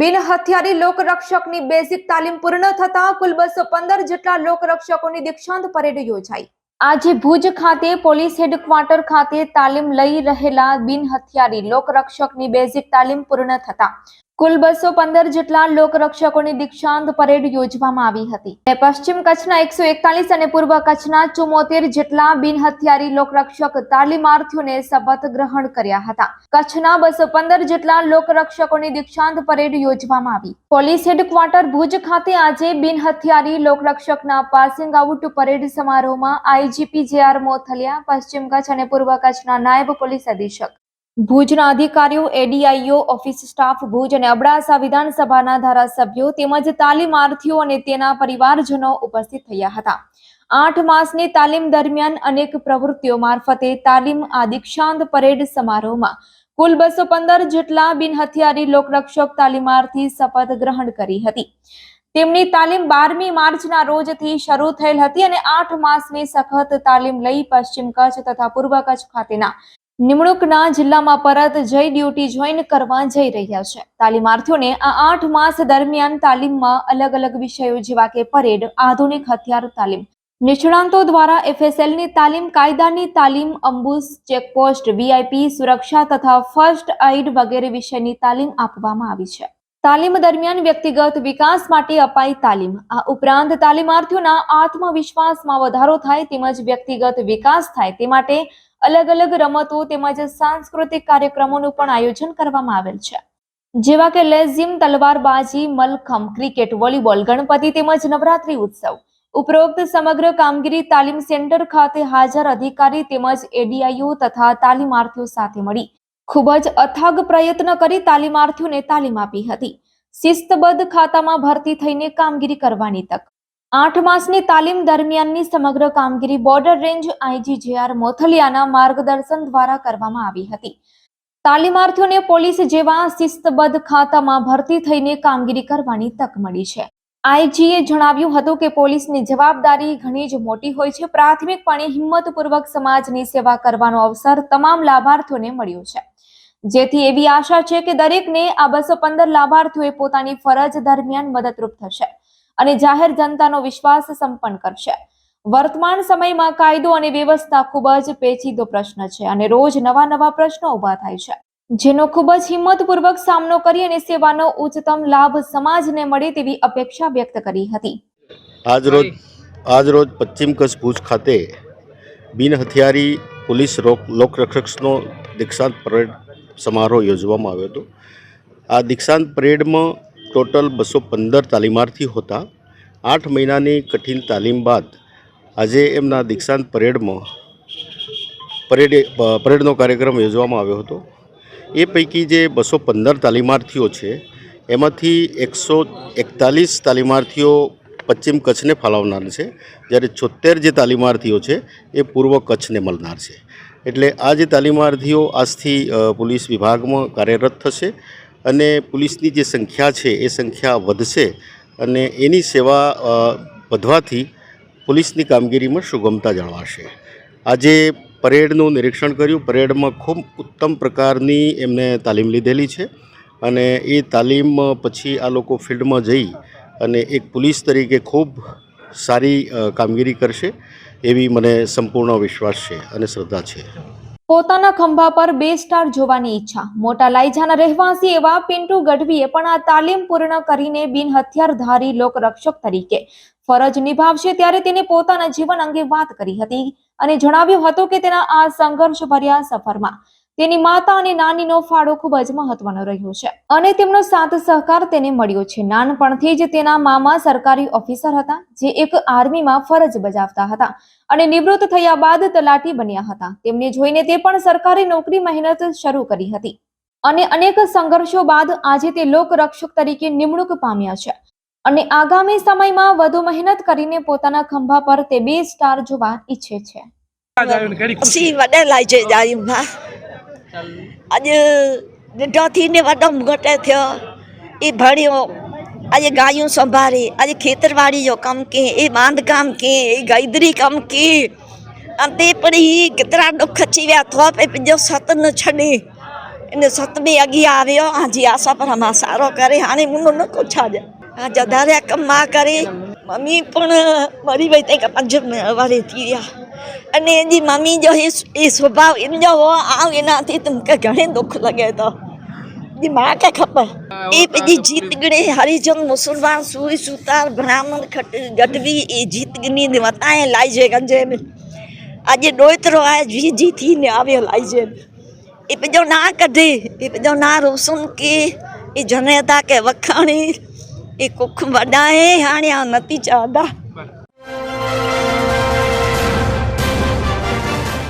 બિન હથિયારી લોકરક્ષકની બેઝિક તાલીમ પૂર્ણ થતા કુલ બસો પંદર જેટલા લોકરક્ષકોની દીક્ષાંત પરેડ યોજાઈ. આજે ભુજ ખાતે પોલીસ હેડક્વાર્ટર ખાતે તાલીમ લઈ રહેલા બિન હથિયારી લોકરક્ષકની બેઝિક તાલીમ પૂર્ણ થતા કુલ બસો પંદર જેટલા લોકરક્ષકોની દીક્ષાંત પરેડ યોજવામાં આવી હતી. પશ્ચિમ કચ્છના એકસો એકતાલીસ અને પૂર્વ કચ્છના ચુમોતેર જેટલા બિન હથિયારી લોકરક્ષક તાલીમાર્થીઓને શપથ ગ્રહણ કર્યા હતા. કચ્છના બસો પંદર જેટલા લોકરક્ષકોની દીક્ષાંત પરેડ યોજવામાં આવી. પોલીસ હેડક્વાર્ટર ભુજ ખાતે આજે બિન હથિયારી લોકરક્ષકના પાસિંગ આઉટ પરેડ સમારોહમાં આઈજીપી જે આર મોથલિયા પશ્ચિમ કચ્છ અને પૂર્વ કચ્છના નાયબ પોલીસ અધિક્ષક ભુજના અધિકારીઓ એડીઆઈઓ ઓફિસ સ્ટાફ, ભુજ અને અબડાસા વિધાનસભાના ધારાસભ્યો તેમજ તાલીમાર્થીઓ અને તેના પરિવારજનો ઉપસ્થિત થયા હતા. આઠ માસની તાલીમ દરમિયાન અનેક પ્રવૃત્તિઓ મારફતે તાલીમ આ દીક્ષાંત પરેડ સમારોહમાં કુલ બસો પંદર જેટલા બિનહથિયારી લોકરક્ષક તાલીમાર્થી શપથ ગ્રહણ કરી હતી. તેમની તાલીમ બારમી માર્ચના રોજથી શરૂ થયેલ હતી અને આઠ માસની સખત તાલીમ લઈ પશ્ચિમ કચ્છ તથા પૂર્વ કચ્છ ખાતેના નિમણૂકના જિલ્લામાં પરત જઈ ડ્યુટી જોઈન કરવા જઈ રહ્યા છે. તાલીમાર્થીઓને આ આઠ માસ દરમિયાન તાલીમમાં અલગ અલગ વિષયો જેવા કે પરેડ, આધુનિક હથિયાર તાલીમ, નિષ્ણાંતો દ્વારા એફએસએલની તાલીમ, કાયદાની તાલીમ, અંબુસ, ચેકપોસ્ટ, વીઆઈપી, સુરક્ષા તથા ફર્સ્ટ એઇડ વગેરે વિષયની તાલીમ આપવામાં આવી છે. તાલીમ દરમિયાન વ્યક્તિગત વિકાસ માટે અપાઈ તાલીમ. આ ઉપરાંત તાલીમાર્થીઓના આત્મવિશ્વાસમાં વધારો થાય તેમજ વ્યક્તિગત વિકાસ થાય તે માટે અલગ અલગ રમતો તેમજ સાંસ્કૃતિક કાર્યક્રમોનું પણ આયોજન કરવામાં આવેલ છે. જેવા કે લેઝિમ, તલવારબાજી, મલખમ, ક્રિકેટ, વોલીબોલ, ગણપતિ તેમજ નવરાત્રી ઉત્સવ. ઉપરોક્ત સમગ્ર કામગીરી તાલીમ સેન્ટર ખાતે હાજર અધિકારી તેમજ એડીઆઈઓ તથા તાલીમાર્થીઓ સાથે મળી. ખૂબ જ અથાગ પ્રયત્ન કરી તાલીમાર્થીઓને તાલીમ આપી હતી. શિસ્તબદ્ધ ખાતામાં ભરતી થઈને કામગીરી કરવાની તક આઠ માસની તાલીમ દરમિયાનની સમગ્ર કામગીરી બોર્ડર રેન્જ આઈજી જેઆર મોથલિયાના માર્ગદર્શન દ્વારા કરવામાં આવી હતી. તાલીમાર્થીઓને પોલીસ જેવા શિસ્તબદ્ધ ખાતામાં ભરતી થઈને કામગીરી કરવાની તક મળી છે. આઈજીએ જણાવ્યું હતું કે પોલીસની જવાબદારી ઘણી જ મોટી હોય છે. પ્રાથમિકપણે હિંમતપૂર્વક સમાજની સેવા કરવાનો અવસર તમામ લાભાર્થીઓને મળ્યો છે. જેથી એવી આશા છે કે દરેકને આ બસો પંદર લાભાર્થીઓએ પોતાની ફરજ દરમિયાન મદદરૂપ થશે. અને જાહેર જનતાનો વિશ્વાસ સંપન્ન કરશે. વર્તમાન સમયમાં કાયદો અને વ્યવસ્થા ખૂબ જ પેચીદો પ્રશ્ન છે અને રોજ નવા નવા પ્રશ્નો ઊભા થાય છે. જેનો ખૂબ જ હિંમતપૂર્વક સામનો કરી અને સેવાનો ઉચ્ચતમ લાભ સમાજને મળે તેવી અપેક્ષા વ્યક્ત કરી હતી. આજરોજ આજરોજ પશ્ચિમ કચ્છ ભુજ ખાતે બિન હથિયારી પોલીસ લોકરક્ષકનો દીક્ષાંત પરેડ સમારોહ યોજવામાં આવ્યો હતો. આ દીક્ષાંત પરેડમાં ટોટલ બસો પંદર તાલીમાર્થી હતા આઠ મહિનાની કઠિન તાલીમ બાદ આજે એમના દીક્ષાંત પરેડમાં પરેડ પરેડનો કાર્યક્રમ યોજવામાં આવ્યો હતો. એ પૈકી જે બસો પંદર તાલીમાર્થીઓ છે, એમાંથી એકસો એકતાલીસ તાલીમાર્થીઓ પશ્ચિમ કચ્છને ફાળવનાર છે. જ્યારે છોતેર જે તાલીમાર્થીઓ છે, એ પૂર્વ કચ્છને મળનાર છે. એટલે આ જે તાલીમાર્થીઓ આજથી પોલીસ વિભાગમાં કાર્યરત થશે. અને પોલીસની જે સંખ્યા છે, એ સંખ્યા વધશે અને એની સેવા વધવાથી પોલીસની કામગીરીમાં સુગમતા જળવાશે. આજે પરેડનું નિરીક્ષણ કર્યું. પરેડમાં ખૂબ ઉત્તમ પ્રકારની એમને તાલીમ લીધેલી છે અને એ તાલીમ પછી આ લોકો ફિલ્ડમાં જઈ અને એક પોલીસ તરીકે ખૂબ સારી કામગીરી કરશે એવી મને સંપૂર્ણ વિશ્વાસ છે અને શ્રદ્ધા છે. પોતાના ખંભા પર બે સ્ટાર જોવાની ઈચ્છા. મોટા લાઈજાના રહેવાસી એવા પિન્ટુ ગઢવીએ પણ આ તાલીમ પૂર્ણ કરીને બિન હથિયારધારી લોકરક્ષક તરીકે ફરજ નિભાવશે ત્યારે તેને પોતાના જીવન અંગે વાત કરી હતી અને જણાવ્યું હતું કે તેના આ સંઘર્ષભર્યા સફરમાં તેની માતા અને નાનીનો ફાળો ખૂબ જ મહત્વનો રહ્યો છે. અને તેમનો સાથ સહકાર તેને મળ્યો છે. નાનપણથી જ તેના મામા સરકારી ઓફિસર હતા જે એક આર્મીમાં ફરજ બજાવતા હતા અને નિવૃત્ત થયા બાદ તલાટી બન્યા હતા. તેમને જોઈને તે પણ સરકારી નોકરી મહેનત શરૂ કરી હતી. અને અનેક સંઘર્ષો બાદ આજે તે લોકરક્ષક તરીકે નિમણૂક પામ્યા છે. અને આગામી સમયમાં વધુ મહેનત કરીને પોતાના ખંભા પર તે બે સ્ટાર જોવા ઈચ્છે છે. આજે ડઢોથી ને વાડો ઘટે થયો. એ ભણ્યો. આજે ગાયું સંભાળી. આજે ખેતરવાડીઓ કામ કે, એ બાંધકામ કે, એ ગાયદરી કામ કે. અંતે પણ એ ગતરા દુઃખ ચીવ્યા થો પે બીજો સત ન છડી. એને સતમી અગી આવ્યો. હાજી આશા પર અમા સારો કરે. હાને મુનો ન કોછા જાય આ જધાર્યા કમમાં કરે. મમ્મી પણ મરી વઈ તે પાંચ વારે થઈ રહ્યા અને એની મમ્મી જો એ સ્વભાવ એમ જો આવ એનાથી તુમકે ઘણે દુઃખ લગે તો. એ માં કે ખબર? એ બધી જીત ગણે હરિજન મુસલમાન સુઈ સુતાર બ્રાહ્મણ ગઢવી એ જીત ગણી વતાએ લાઈ છે ગંજે આજે ડોયતરો આ જી જી થઈને આવ્યો લાઈ છે એ બધો ના કઢે એ બધો ના રોશન કે એ જનતા કે વખાણી એ કુખ વડાએ હાણ્યા નથી ચાદા